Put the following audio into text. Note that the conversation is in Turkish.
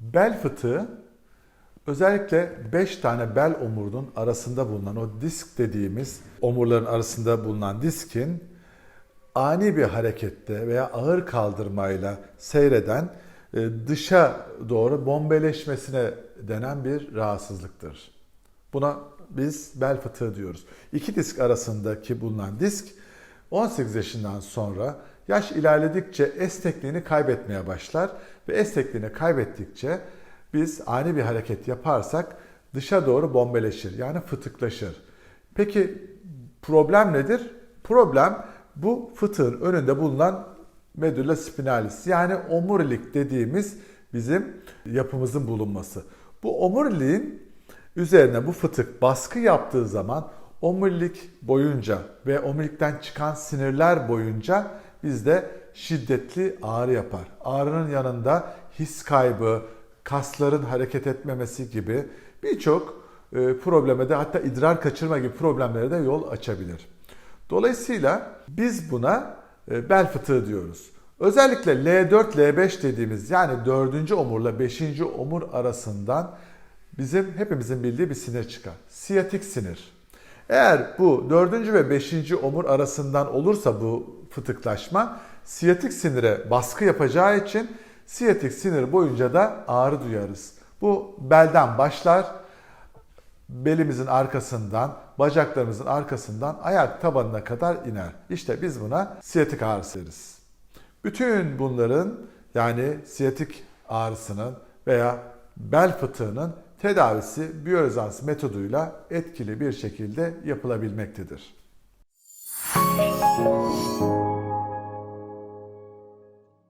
Bel fıtığı özellikle 5 tane bel omurunun arasında bulunan o disk dediğimiz omurların arasında bulunan diskin ani bir harekette veya ağır kaldırmayla seyreden e, dışa doğru bombeleşmesine denen bir rahatsızlıktır. Buna biz bel fıtığı diyoruz. İki disk arasındaki bulunan disk 18 yaşından sonra yaş ilerledikçe esnekliğini kaybetmeye başlar ve esnekliğini kaybettikçe biz ani bir hareket yaparsak dışa doğru bombeleşir yani fıtıklaşır. Peki problem nedir? Problem bu fıtığın önünde bulunan medulla spinalis yani omurilik dediğimiz bizim yapımızın bulunması. Bu omuriliğin üzerine bu fıtık baskı yaptığı zaman omurilik boyunca ve omurilikten çıkan sinirler boyunca bizde şiddetli ağrı yapar. Ağrının yanında his kaybı, kasların hareket etmemesi gibi birçok e, probleme de hatta idrar kaçırma gibi problemlere de yol açabilir. Dolayısıyla biz buna e, bel fıtığı diyoruz. Özellikle L4, L5 dediğimiz yani 4. omurla 5. omur arasından bizim hepimizin bildiği bir sinir çıkar. Siyatik sinir. Eğer bu 4. ve 5. omur arasından olursa bu fıtıklaşma siyatik sinire baskı yapacağı için siyatik sinir boyunca da ağrı duyarız. Bu belden başlar, belimizin arkasından, bacaklarımızın arkasından ayak tabanına kadar iner. İşte biz buna siyatik ağrısı deriz. Bütün bunların yani siyatik ağrısının veya bel fıtığının tedavisi biyorezans metoduyla etkili bir şekilde yapılabilmektedir. Müzik